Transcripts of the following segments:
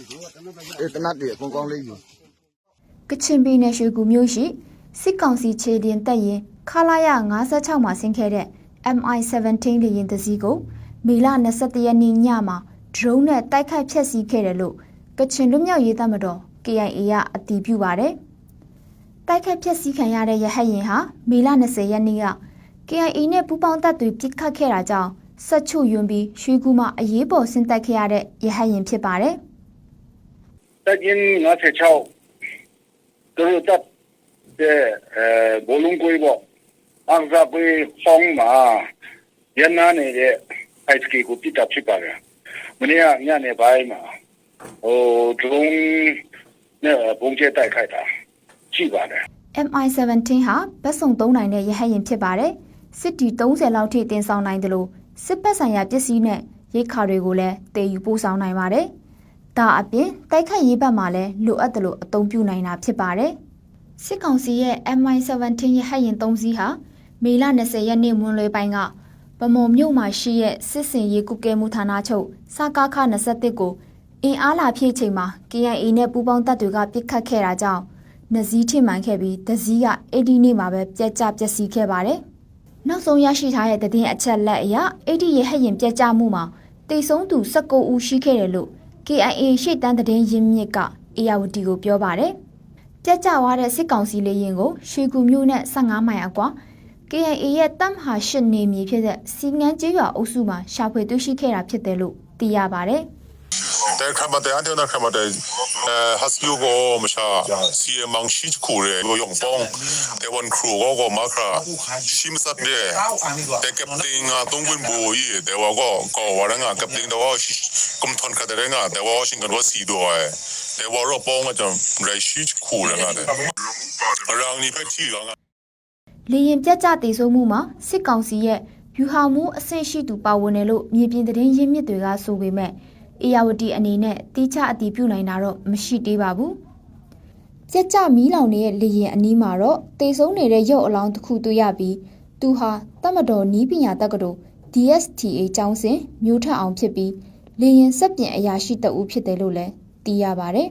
အေးတနတ်တွေအကုန်ကောင်းလေးယူကချင်ပြည်နယ်ရွှေကူမြို့ရှိစစ်ကောင်စီခြေတင်တပ်ရင်ခလာရ56မှာဆင်းခဲ့တဲ့ MI17 လေယာဉ်တစ်စီးကိုမေလ22ရက်နေ့ညမှာ drone နဲ့တိုက်ခိုက်ဖျက်ဆီးခဲ့တယ်လို့ကချင်လူမျိုးရေးတပ်မတော် KIA ကအတည်ပြုပါတယ်။တိုက်ခိုက်ဖျက်ဆီးခံရတဲ့ရဟတ်ယာဉ်ဟာမေလ20ရက်နေ့က KIA နဲ့ပူးပေါင်းတပ်တွေပစ်ခတ်ခဲ့တာကြောင့်ဆက်ချုပ်ယွန်းပြီးရွှေကူမှာအရေးပေါ်ဆင်းသက်ခဲ့ရတဲ့ရဟတ်ယာဉ်ဖြစ်ပါတယ်။ တပ်ရင်း56သူတို့တပ်တဲ့အဲဘလုံးကိုပေါ့အောင်စားပေးဖောင်းမှာရန်နာနေတဲ့ ISK ကိုပြစ်တာဖြစ်ပါတယ်မနေ့ကညနေပိုင်းမှာဟိုဒရုန်းနဲ့ပုံကျဲတိုက်ခိုက်တာရှိပါတယ် MI17 ဟာဗတ်စုံ3နိုင်တဲ့ရဟတ်ယာဉ်ဖြစ်ပါတယ်။စစ်တီ30လောက်ထိတင်ဆောင်နိုင်တယ်လို့စစ်ပတ်ဆိုင်ရာပစ္စည်းနဲ့ရိတ်ခါတွေကိုလည်းတည်ယူပို့ဆောင်နိုင်ပါတယ်။ ဒါအပြင်တိုက်ခတ်ရေးဘက်မှာလည်းလိုအပ်တယ်လို့အသုံးပြုနိုင်တာဖြစ်ပါတယ်။စစ်ကောင်စီရဲ့ MI17 ရဟတ်ယာဉ်3စီးဟာမေလ20ရက်နေ့မွန်းလွဲပိုင်းကဗမော်မြို့မှာရှိတဲ့စစ်စင်ရေးကုကဲမှုဌာနချုပ်စကားခ21ကိုအင်အားလာဖြည့်ချိန်မှာ KIA နဲ့ပူးပေါင်းတပ်တွေကပစ်ခတ်ခဲ့တာကြောင့်နဇီးထိမှန်ခဲ့ပြီးဒဇီးကအဲ့ဒီနေ့မှာပဲပြက်ကျပျက်စီးခဲ့ပါတယ်။နောက်ဆုံးရရှိထားတဲ့သတင်းအချက်လက်အရအဲ့ဒီရဟတ်ရင်ပြက်ကျမှုမှာတိတ်ဆုံးသူ19ဦးရှိခဲ့တယ်လို့ KIA ရှေ့တန်းသတင်းရင်းမြစ်ကအေယာဝတီကိုပြောပါတယ်။ပြက်ကျသွားတဲ့စစ်ကောင်စီလေရင်ကိုရွှေကူမြို့နဲ့15မိုင်အကွာ KIA ရဲ့တပ်မဟာရှစ်နေမြေဖြစ်တဲ့စီငန်းကျေးရွာအုပ်စုမှာရှာဖွေတွေ့ရှိခဲ့တာဖြစ်တယ်လို့သိရပါတယ်။ Der kan man der der der kan man der eh has you go masha si mang shi ku re go yong pong de one crew go go makra shim sat de de captain a tong bun bo yi de wa go go wa nga captain de wa shi kum thon ka de nga de wa shin kan wa si do ai de wa ro pong a jam rai shi ku re nga de rang ni phe chi ga nga လေရင်ပြတ်ကျတည်ဆိုးမှုမှာစစ်ကောင်စီရဲ့ယူဟာမှုအဆင့်ရှိသူပါဝင်တယ်လို့မြေပြင်သတင်းရင်းမြစ်တွေကဆိုပေမဲ့ အေယာဝတီအနေနဲ့တိကျအတည်ပြုနိုင်တာတော့မရှိသေးပါဘူး။ပြတ်ကျမီးလောင်နေတဲ့လေရင်အနီးမှာတော့တေဆုံးနေတဲ့ရုပ်အလောင်းတစ်ခုတွေ့ရပြီးသူဟာတမတော်နီးပညာတက္ကသိုလ် DSTA ကျောင်းစဉ်မျိုးထက်အောင်ဖြစ်ပြီးလေရင်စက်ပြင်အရာရှိတအူးဖြစ်တယ်လို့လည်းသိရပါတယ်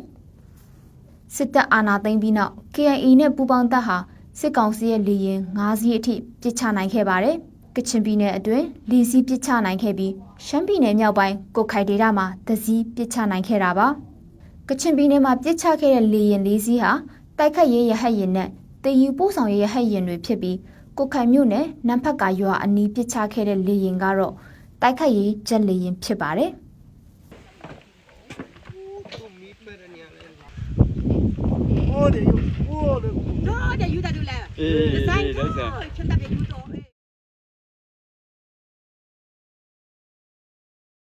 ။စစ်တပ်အာဏာသိမ်းပြီးနောက် KIA နဲ့ပူးပေါင်းတပ်ဟာစစ်ကောင်စီရဲ့လေရင်၅စီးအထိပစ်ချနိုင်ခဲ့ပါတယ်။ ကချင်ပြည်နယ်အတွင်းလေစီးပစ်ချနိုင်ခဲ့ပြီးရှမ်းပြည်နယ်မြောက်ပိုင်းကိုခိုင်ဒေသမှာတစည်းပစ်ချနိုင်ခဲ့တာပါ။ကချင်ပြည်နယ်မှာပစ်ချခဲ့တဲ့လေရင်၄စီးဟာတိုက်ခတ်ရေးရဟတ်ရင်နဲ့တည်ယူပို့ဆောင်ရေးရဟတ်ရင်တွေဖြစ်ပြီးကိုခိုင်မြို့နယ်နမ်ဖတ်ကာရွာအနီးပစ်ချခဲ့တဲ့လေရင်ကတော့တိုက်ခတ်ရေးဂျက်လေရင်ဖြစ်ပါတယ်။ No, de ayuda de la. Eh, Design eh, ko. design. Chanda be